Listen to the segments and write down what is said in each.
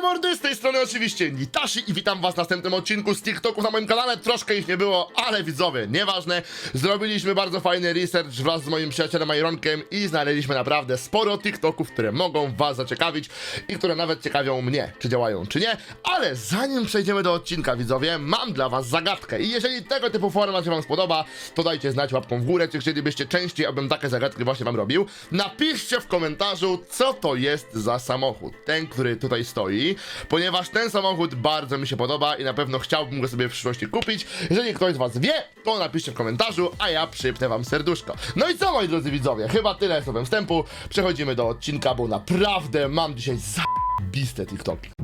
Mordy, z tej strony oczywiście Nitashi i witam was w następnym odcinku z TikToków na moim kanale. Troszkę ich nie było, ale widzowie, nieważne. Zrobiliśmy bardzo fajny research wraz z moim przyjacielem Ironkiem i znaleźliśmy naprawdę sporo TikToków, które mogą was zaciekawić i które nawet ciekawią mnie, czy działają, czy nie. Ale zanim przejdziemy do odcinka, widzowie, mam dla was zagadkę i jeżeli tego typu format się wam spodoba, to dajcie znać łapką w górę, czy chcielibyście częściej, abym takie zagadki właśnie wam robił. Napiszcie w komentarzu, co to jest za samochód, ten, który tutaj stoi, ponieważ ten samochód bardzo mi się podoba i na pewno chciałbym go sobie w przyszłości kupić. Jeżeli ktoś z was wie, to napiszcie w komentarzu, a ja przypnę wam serduszko. No i co, moi drodzy widzowie, chyba tyle słowem wstępu. Przechodzimy do odcinka, bo naprawdę mam dzisiaj zabiste TikToki.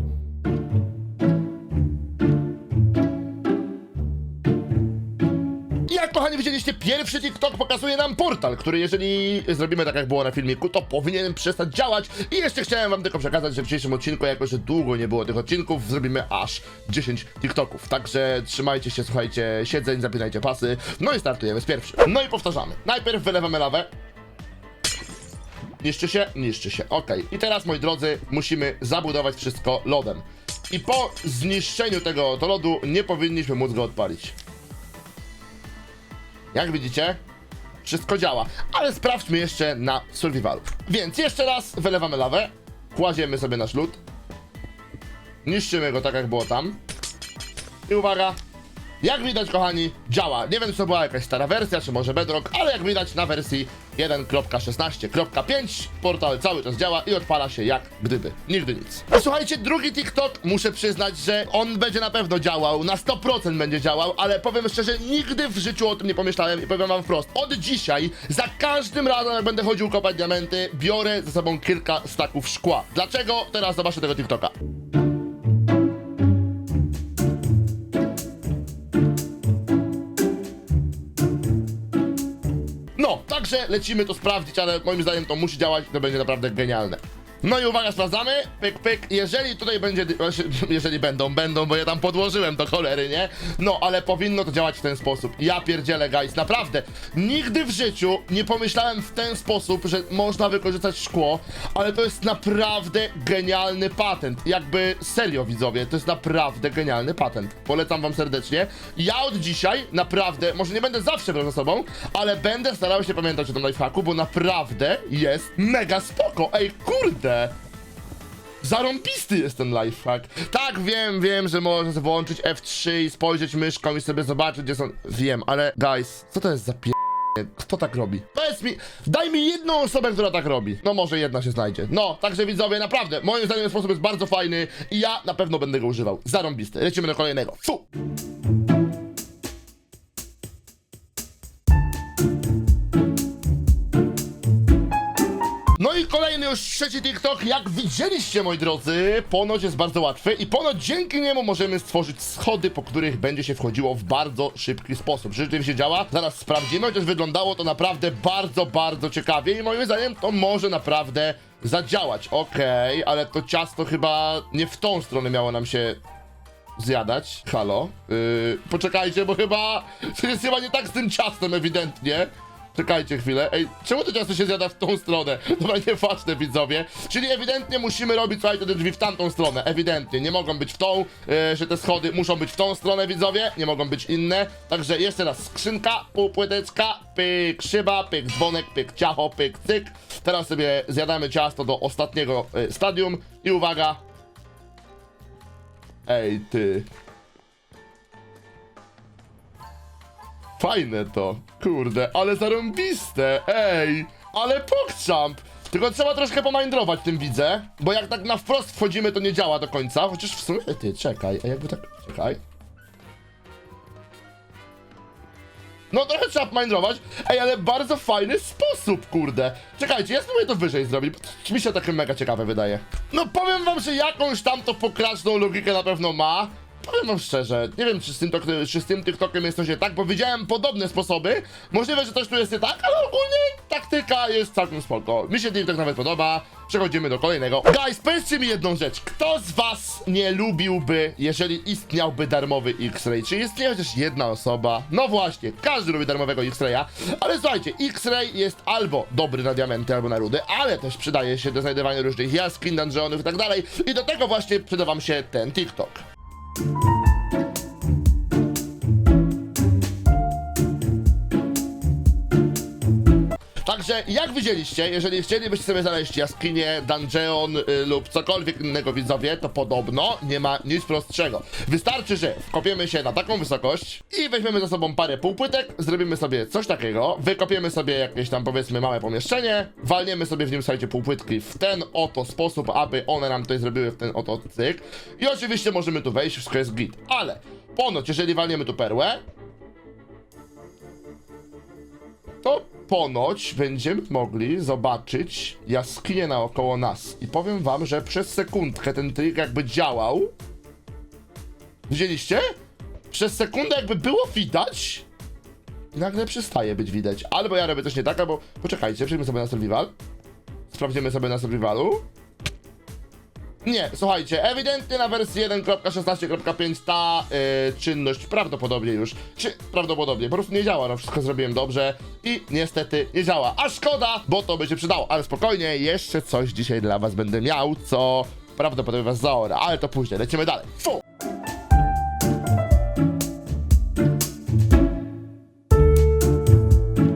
Jak kochani widzieliście, pierwszy TikTok pokazuje nam portal, który jeżeli zrobimy tak jak było na filmiku, to powinien przestać działać. I jeszcze chciałem wam tylko przekazać, że w dzisiejszym odcinku, jako że długo nie było tych odcinków, zrobimy aż 10 TikToków. Także trzymajcie się, słuchajcie, siedzeń, zapinajcie pasy. No i startujemy z pierwszym. No i powtarzamy. Najpierw wylewamy lawę. Niszczy się? Niszczy się. Okej. I teraz, moi drodzy, musimy zabudować wszystko lodem. I po zniszczeniu tego to lodu nie powinniśmy móc go odpalić. Jak widzicie, wszystko działa. Ale sprawdźmy jeszcze na survivalu. Więc jeszcze raz wylewamy lawę, kładziemy sobie nasz lód, niszczymy go tak jak było tam. I uwaga, jak widać kochani, działa. Nie wiem czy to była jakaś stara wersja, czy może Bedrock, ale jak widać na wersji 1.16.5 portal cały czas działa i odpala się jak gdyby. Nigdy nic. A Słuchajcie, drugi TikTok, muszę przyznać, że on będzie na pewno działał, na 100% będzie działał, ale powiem szczerze, nigdy w życiu o tym nie pomyślałem i powiem wam wprost. Od dzisiaj, za każdym razem jak będę chodził kopać diamenty, biorę ze sobą kilka staków szkła. Dlaczego? Teraz zobaczcie tego TikToka. No, także lecimy to sprawdzić, ale moim zdaniem to musi działać to będzie naprawdę genialne. No i uwaga, sprawdzamy. Pyk, pyk. Jeżeli tutaj będzie. Jeżeli będą, będą, bo ja tam podłożyłem do cholery, nie? No, ale powinno to działać w ten sposób. Ja pierdzielę, guys, naprawdę. Nigdy w życiu nie pomyślałem w ten sposób, że można wykorzystać szkło, ale to jest naprawdę genialny patent. Jakby serio, widzowie, to jest naprawdę genialny patent. Polecam wam serdecznie. Ja od dzisiaj naprawdę, może nie będę zawsze brał za sobą, ale będę starał się pamiętać o tym lifehacku, bo naprawdę jest mega spoko. Ej, kurde! Zarąbisty jest ten lifehack. Tak, wiem, wiem, że można włączyć F3 i spojrzeć myszką i sobie zobaczyć, gdzie są... Wiem, ale guys, co to jest za pie... Kto tak robi? Powiedz mi, daj mi jedną osobę, która tak robi. No może jedna się znajdzie. No, także widzowie, naprawdę, moim zdaniem sposób jest bardzo fajny i ja na pewno będę go używał. Zarąbisty. Lecimy do kolejnego. Fu! Kolejny już trzeci TikTok, jak widzieliście moi drodzy, ponoć jest bardzo łatwy i ponoć dzięki niemu możemy stworzyć schody, po których będzie się wchodziło w bardzo szybki sposób. Czy rzeczywiście działa? Zaraz sprawdzimy, chociaż wyglądało to naprawdę bardzo, bardzo ciekawie i moim zdaniem to może naprawdę zadziałać. Okej, ale to ciasto chyba nie w tą stronę miało nam się zjadać. Halo? Yy, poczekajcie, bo chyba to jest chyba nie tak z tym ciastem ewidentnie. Czekajcie chwilę. Ej, czemu to ciasto się zjada w tą stronę? Dobra, nieważne widzowie. Czyli ewidentnie musimy robić, słuchajcie, te drzwi w tamtą stronę. Ewidentnie. Nie mogą być w tą, yy, że te schody muszą być w tą stronę, widzowie. Nie mogą być inne. Także jeszcze raz skrzynka, półpłyteczka, pyk, szyba, pyk, dzwonek, pyk, ciacho, pyk, cyk. Teraz sobie zjadamy ciasto do ostatniego yy, stadium. I uwaga. Ej, ty. Fajne to. Kurde, ale zarąbiste. Ej, ale pokczamp. Tylko trzeba troszkę pomindrować tym widzę, bo jak tak na wprost wchodzimy, to nie działa do końca. Chociaż w sumie, ty, czekaj, a jakby tak, czekaj. No trochę trzeba pomindrować. Ej, ale bardzo fajny sposób, kurde. Czekajcie, ja spróbuję to wyżej zrobić, mi się takie mega ciekawe wydaje. No powiem wam, że jakąś tam to pokraczną logikę na pewno ma. Powiem wam szczerze, nie wiem czy z tym, czy z tym TikTokiem jest coś nie tak, bo widziałem podobne sposoby. Możliwe, że coś tu jest nie tak, ale ogólnie taktyka jest całkiem spoko. Mi się TikTok nawet podoba. Przechodzimy do kolejnego. Guys, powiedzcie mi jedną rzecz. Kto z was nie lubiłby, jeżeli istniałby darmowy X-Ray? Czy istnieje chociaż jedna osoba? No właśnie, każdy lubi darmowego X-Raya, ale słuchajcie, X-Ray jest albo dobry na diamenty, albo na rudy, ale też przydaje się do znajdywania różnych jaskiń, dungeonów i tak dalej. I do tego właśnie przyda wam się ten TikTok. Thank you. Jak widzieliście, jeżeli chcielibyście sobie znaleźć jaskinię, dungeon y, lub cokolwiek innego widzowie, to podobno nie ma nic prostszego. Wystarczy, że wkopiemy się na taką wysokość i weźmiemy ze sobą parę półpłytek, zrobimy sobie coś takiego, wykopiemy sobie jakieś tam powiedzmy małe pomieszczenie, walniemy sobie w nim, słuchajcie, półpłytki w ten oto sposób, aby one nam tutaj zrobiły w ten oto cyk. I oczywiście możemy tu wejść, wszystko jest git. Ale ponoć, jeżeli walniemy tu perłę, to ponoć będziemy mogli zobaczyć jaskinię naokoło nas. I powiem wam, że przez sekundkę ten trik jakby działał. Widzieliście? Przez sekundę jakby było widać. I nagle przestaje być widać. Albo ja robię coś nie tak, albo... Poczekajcie, przejdźmy sobie na survival. Sprawdzimy sobie na survivalu. Nie, słuchajcie, ewidentnie na wersji 1.16.5 ta y, czynność prawdopodobnie już, czy prawdopodobnie, po prostu nie działa, no wszystko zrobiłem dobrze i niestety nie działa, a szkoda, bo to by się przydało, ale spokojnie, jeszcze coś dzisiaj dla was będę miał, co prawdopodobnie was zaora, ale to później, lecimy dalej. Fu!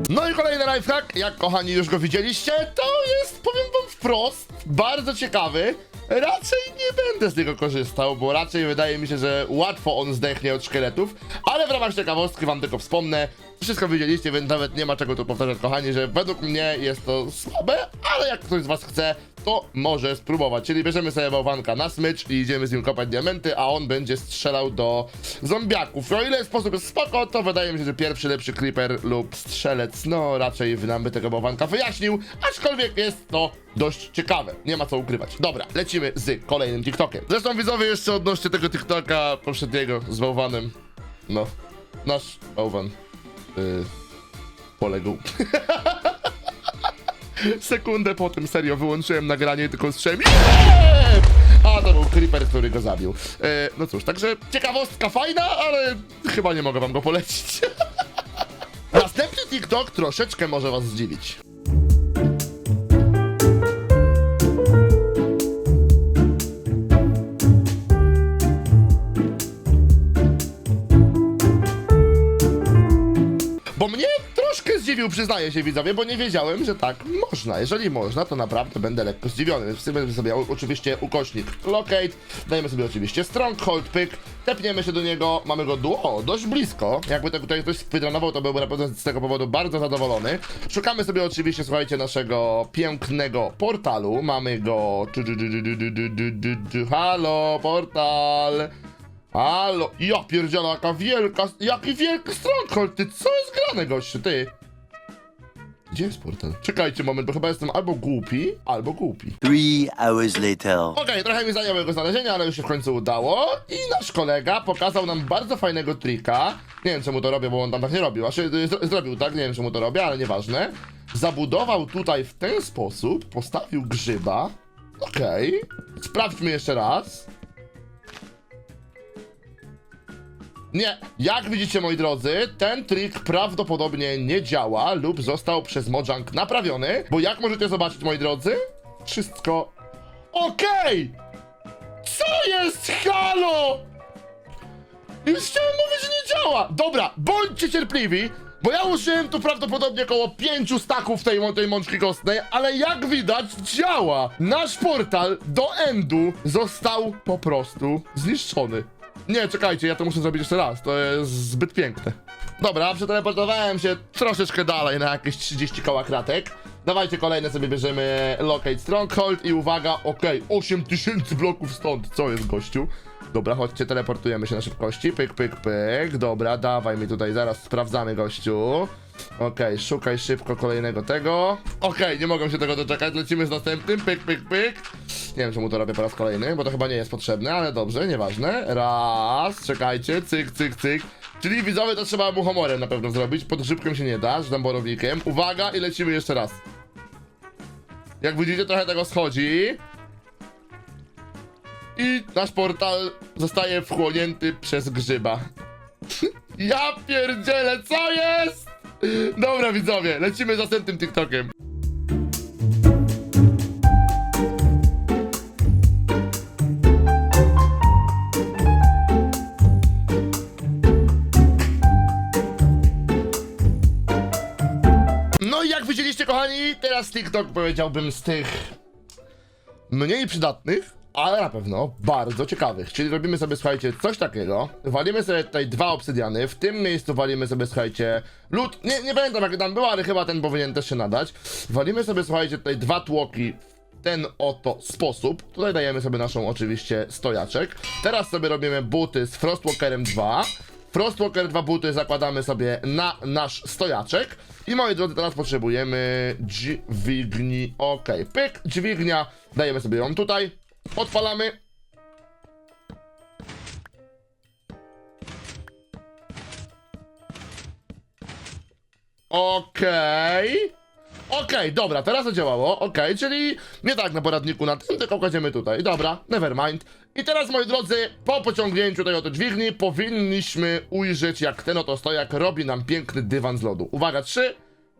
No i kolejny lifehack, jak kochani już go widzieliście, to jest, powiem wam wprost, bardzo ciekawy. Raczej nie będę z niego korzystał, bo raczej wydaje mi się, że łatwo on zdechnie od szkieletów, ale w ramach ciekawostki wam tylko wspomnę, wszystko widzieliście, więc nawet nie ma czego tu powtarzać, kochani, że według mnie jest to słabe, ale jak ktoś z was chce, to może spróbować. Czyli bierzemy sobie bałwanka na smycz i idziemy z nim kopać diamenty, a on będzie strzelał do zombiaków. O ile sposób jest spoko, to wydaje mi się, że pierwszy lepszy creeper lub strzelec, no raczej nam by tego bałwanka wyjaśnił, aczkolwiek jest to dość ciekawe. Nie ma co ukrywać. Dobra, lecimy z kolejnym TikTokiem. Zresztą widzowie jeszcze odnośnie tego TikToka poprzedniego z bałwanem. No, nasz bałwan yy, poległ. Sekundę po tym serio wyłączyłem nagranie tylko strzem. A to był creeper, który go zabił. E, no cóż, także ciekawostka fajna, ale chyba nie mogę wam go polecić. Następny TikTok troszeczkę może was zdziwić. przyznaję się widzowie, bo nie wiedziałem, że tak można. Jeżeli można, to naprawdę będę lekko zdziwiony. Wsypiemy sobie oczywiście ukośnik locate, dajemy sobie oczywiście stronghold, pyk, tepniemy się do niego, mamy go duo, dość blisko. Jakby to tutaj ktoś wytrenował, to byłby na pewno z tego powodu bardzo zadowolony. Szukamy sobie oczywiście, słuchajcie, naszego pięknego portalu. Mamy go... Halo, portal! Halo, ja pierdziela, jaka wielka, jaki wielki stronghold, ty, co jest grane, gościu, ty? Gdzie jest portal? Czekajcie moment, bo chyba jestem albo głupi, albo głupi. Three hours later. Okej, trochę mi zajęło jego znalezienie, ale już się w końcu udało. I nasz kolega pokazał nam bardzo fajnego trika. Nie wiem czemu to robię, bo on tam tak nie robił. Znaczy, y, zro- zrobił tak, nie wiem czemu to robię, ale nieważne. Zabudował tutaj w ten sposób, postawił grzyba. Okej. Sprawdźmy jeszcze raz. Nie, jak widzicie moi drodzy, ten trik prawdopodobnie nie działa lub został przez Mojang naprawiony, bo jak możecie zobaczyć moi drodzy, wszystko Okej! Co jest? Halo! Już chciałem mówić, że nie działa! Dobra, bądźcie cierpliwi, bo ja użyłem tu prawdopodobnie około pięciu staków tej, tej mączki kostnej, ale jak widać działa! Nasz portal do endu został po prostu zniszczony. Nie, czekajcie, ja to muszę zrobić jeszcze raz, to jest zbyt piękne. Dobra, przeteleportowałem się troszeczkę dalej na jakieś 30 koła kratek. Dawajcie kolejne sobie bierzemy Locate Stronghold i uwaga, okej, 8000 bloków stąd. Co jest gościu? Dobra, chodźcie, teleportujemy się na szybkości. Pyk, pyk, pyk. Dobra, dawaj mi tutaj, zaraz sprawdzamy, gościu. Okej, szukaj szybko kolejnego tego. Okej, nie mogę się tego doczekać, lecimy z następnym. Pyk, pyk, pyk. Nie wiem, czemu to robię po raz kolejny, bo to chyba nie jest potrzebne, ale dobrze, nieważne. Raz, czekajcie, cyk, cyk, cyk. Czyli widzowie to trzeba mu humorem na pewno zrobić. Pod grzybkiem się nie da, tam borownikiem. Uwaga i lecimy jeszcze raz. Jak widzicie, trochę tego schodzi. I nasz portal zostaje wchłonięty przez grzyba. ja pierdzielę, co jest? Dobra widzowie, lecimy z następnym TikTokiem. No i jak widzieliście kochani, teraz TikTok powiedziałbym z tych mniej przydatnych, ale na pewno bardzo ciekawych. Czyli robimy sobie, słuchajcie, coś takiego. Walimy sobie tutaj dwa obsydiany. W tym miejscu walimy sobie, słuchajcie, lód. Nie, nie pamiętam jak tam było, ale chyba ten powinien też się nadać. Walimy sobie, słuchajcie, tutaj dwa tłoki ten oto sposób. Tutaj dajemy sobie naszą oczywiście stojaczek. Teraz sobie robimy buty z Frostwalkerem 2. Frostwalker 2 buty zakładamy sobie na nasz stojaczek. I moi drodzy, teraz potrzebujemy dźwigni. Ok, pyk, dźwignia. Dajemy sobie ją tutaj. Odpalamy. Okej. Okej, dobra, teraz to działało. Okej, czyli nie tak na poradniku na tym, tylko kładziemy tutaj. Dobra, nevermind. I teraz, moi drodzy, po pociągnięciu tej oto dźwigni powinniśmy ujrzeć, jak ten oto stojak robi nam piękny dywan z lodu. Uwaga, 3,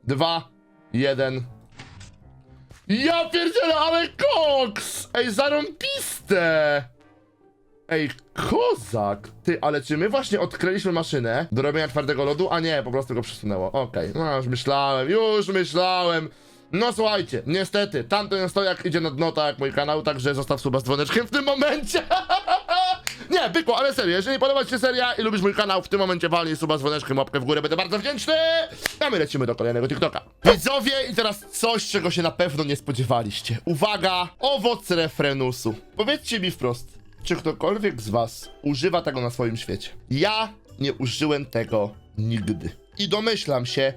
2, 1. Ja pierdzielę, ale koks! Ej, zarąbiste! Ej, kozak! Ty, ale czy my właśnie odkryliśmy maszynę do robienia twardego lodu? A nie, po prostu go przesunęło. Okej, no już myślałem, już myślałem. No słuchajcie, niestety, tamten stojak idzie na dno, tak jak mój kanał, także zostaw suba z dzwoneczkiem w tym momencie. nie, ale serio, jeżeli podoba ci się seria i lubisz mój kanał, w tym momencie walnij suba dzwoneczkiem, łapkę w górę, będę bardzo wdzięczny. A my lecimy do kolejnego TikToka. Widzowie, i teraz coś, czego się na pewno nie spodziewaliście. Uwaga, owoc refrenusu. Powiedzcie mi wprost, czy ktokolwiek z was używa tego na swoim świecie? Ja nie użyłem tego nigdy. I domyślam się,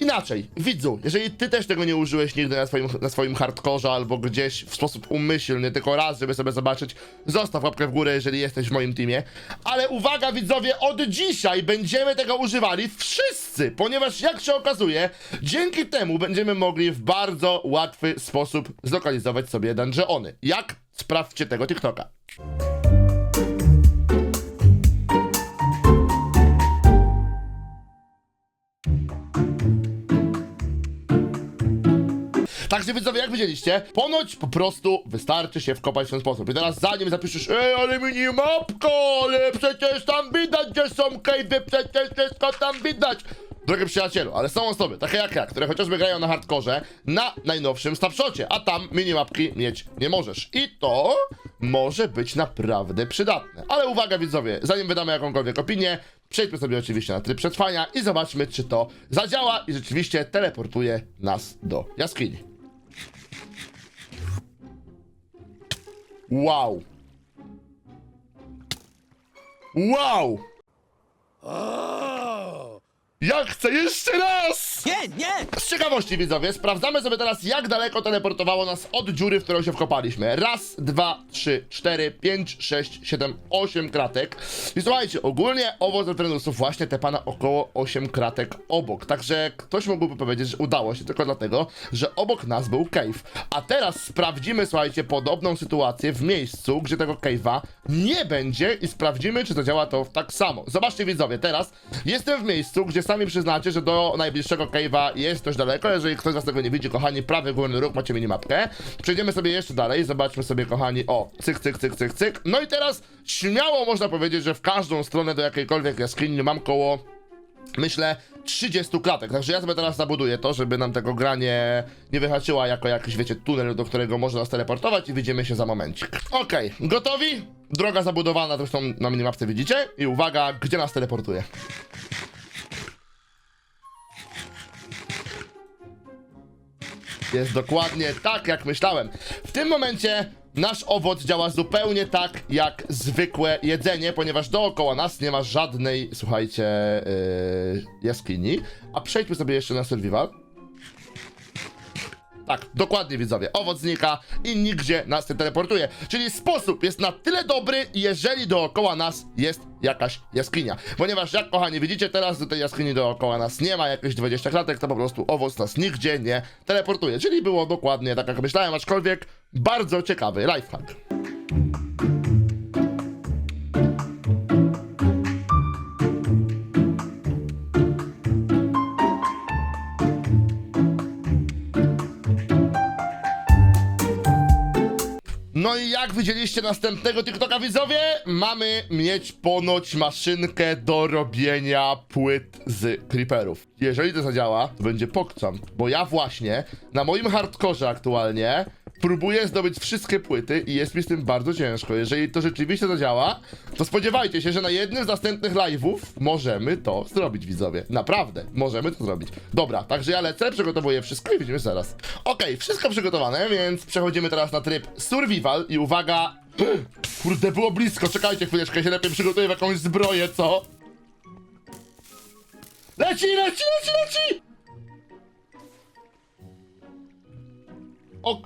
Inaczej, widzu, jeżeli ty też tego nie użyłeś nigdy na swoim, na swoim hardkorze albo gdzieś w sposób umyślny, tylko raz, żeby sobie zobaczyć, zostaw łapkę w górę, jeżeli jesteś w moim teamie. Ale uwaga, widzowie, od dzisiaj będziemy tego używali wszyscy, ponieważ jak się okazuje, dzięki temu będziemy mogli w bardzo łatwy sposób zlokalizować sobie dungeony. Jak? Sprawdźcie tego TikToka. Także widzowie, jak widzieliście, ponoć po prostu wystarczy się wkopać w ten sposób. I teraz zanim zapiszesz, ej, ale minimapko, ale przecież tam widać, gdzie są cave'y, przecież wszystko tam widać. Drogi przyjacielu, ale są osoby, takie jak ja, które chociażby grają na hardkorze, na najnowszym snapshocie, a tam minimapki mieć nie możesz. I to może być naprawdę przydatne. Ale uwaga widzowie, zanim wydamy jakąkolwiek opinię, przejdźmy sobie oczywiście na tryb przetrwania i zobaczmy, czy to zadziała i rzeczywiście teleportuje nas do jaskini. Wow. Wow! Ja chcę jeszcze raz! Nie, nie! Z ciekawości widzowie, sprawdzamy sobie teraz jak daleko teleportowało nas od dziury, w którą się wkopaliśmy. Raz, dwa, trzy, cztery, pięć, sześć, siedem, osiem kratek. I słuchajcie, ogólnie owoc retrenusów właśnie te pana około 8 kratek obok. Także ktoś mógłby powiedzieć, że udało się tylko dlatego, że obok nas był cave. A teraz sprawdzimy, słuchajcie, podobną sytuację w miejscu, gdzie tego cave'a nie będzie i sprawdzimy, czy to działa to tak samo. Zobaczcie widzowie, teraz jestem w miejscu, gdzie sami przyznacie, że do najbliższego cave'a jest dość daleko. Jeżeli ktoś z was tego nie widzi, kochani, prawy górny róg macie minimapkę. Przejdziemy sobie jeszcze dalej, zobaczmy sobie, kochani, o, cyk, cyk, cyk, cyk, cyk. No i teraz śmiało można powiedzieć, że w każdą stronę do jakiejkolwiek jaskini mam koło myślę, 30 klatek. Także ja sobie teraz zabuduję to, żeby nam tego granie nie wyhaczyła jako jakiś, wiecie, tunel, do którego można nas teleportować i widzimy się za momencik. Okej, gotowi? Droga zabudowana, zresztą na minimapce widzicie. I uwaga, gdzie nas teleportuje? Jest dokładnie tak, jak myślałem. W tym momencie nasz owoc działa zupełnie tak jak zwykłe jedzenie, ponieważ dookoła nas nie ma żadnej, słuchajcie, yy, jaskini. A przejdźmy sobie jeszcze na survival. Tak, dokładnie widzowie. Owoc znika i nigdzie nas nie teleportuje. Czyli sposób jest na tyle dobry, jeżeli dookoła nas jest jakaś jaskinia. Ponieważ jak kochani widzicie, teraz do tej jaskini dookoła nas nie ma jakieś 20 klatek, to po prostu owoc nas nigdzie nie teleportuje. Czyli było dokładnie tak jak myślałem, aczkolwiek bardzo ciekawy lifehack. No i jak widzieliście następnego TikToka widzowie, mamy mieć ponoć maszynkę do robienia płyt z creeperów. Jeżeli to zadziała, to będzie pokczam, bo ja właśnie na moim hardkorze aktualnie próbuję zdobyć wszystkie płyty i jest mi z tym bardzo ciężko. Jeżeli to rzeczywiście zadziała, to spodziewajcie się, że na jednym z następnych live'ów możemy to zrobić, widzowie. Naprawdę, możemy to zrobić. Dobra, także ja lecę, przygotowuję wszystko i widzimy zaraz. Okej, wszystko przygotowane, więc przechodzimy teraz na tryb survival i uwaga... Kurde, było blisko, czekajcie chwileczkę, ja się lepiej przygotuję w jakąś zbroję, co? Leci, leci, leci, leci! O...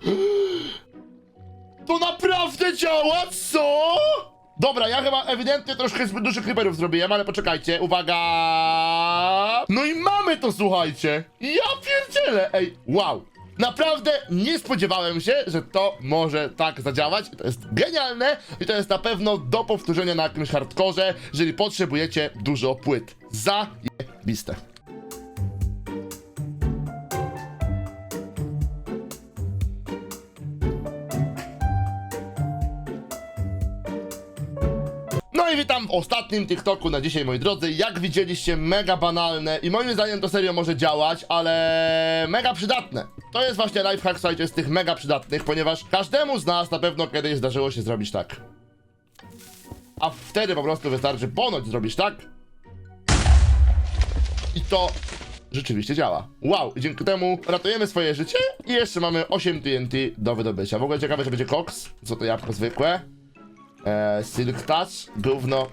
To naprawdę działa, co? Dobra, ja chyba ewidentnie troszkę zbyt dużych creeperów zrobiłem, ale poczekajcie, uwaga! No i mamy to, słuchajcie! Ja pierdzielę, ej, wow! Naprawdę nie spodziewałem się, że to może tak zadziałać. To jest genialne i to jest na pewno do powtórzenia na jakimś hardkorze, jeżeli potrzebujecie dużo płyt. Zajebiste. No ostatnim TikToku na dzisiaj, moi drodzy. Jak widzieliście, mega banalne i moim zdaniem to serio może działać, ale mega przydatne. To jest właśnie lifehack, słuchajcie, z tych mega przydatnych, ponieważ każdemu z nas na pewno kiedyś zdarzyło się zrobić tak. A wtedy po prostu wystarczy ponoć zrobić tak. I to rzeczywiście działa. Wow, dzięki temu ratujemy swoje życie i jeszcze mamy 8 TNT do wydobycia. W ogóle ciekawe, że będzie koks, co to jabłko zwykłe. Eee, Silk Touch, gówno,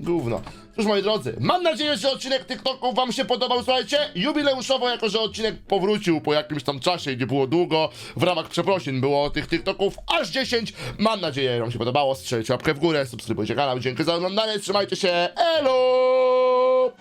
gówno. Cóż moi drodzy, mam nadzieję, że odcinek TikToków wam się podobał, słuchajcie, jubileuszowo, jako że odcinek powrócił po jakimś tam czasie nie było długo, w ramach przeprosin było tych TikToków aż 10, mam nadzieję, że wam się podobało, strzelcie łapkę w górę, subskrybujcie kanał, dzięki za oglądanie, trzymajcie się, elo!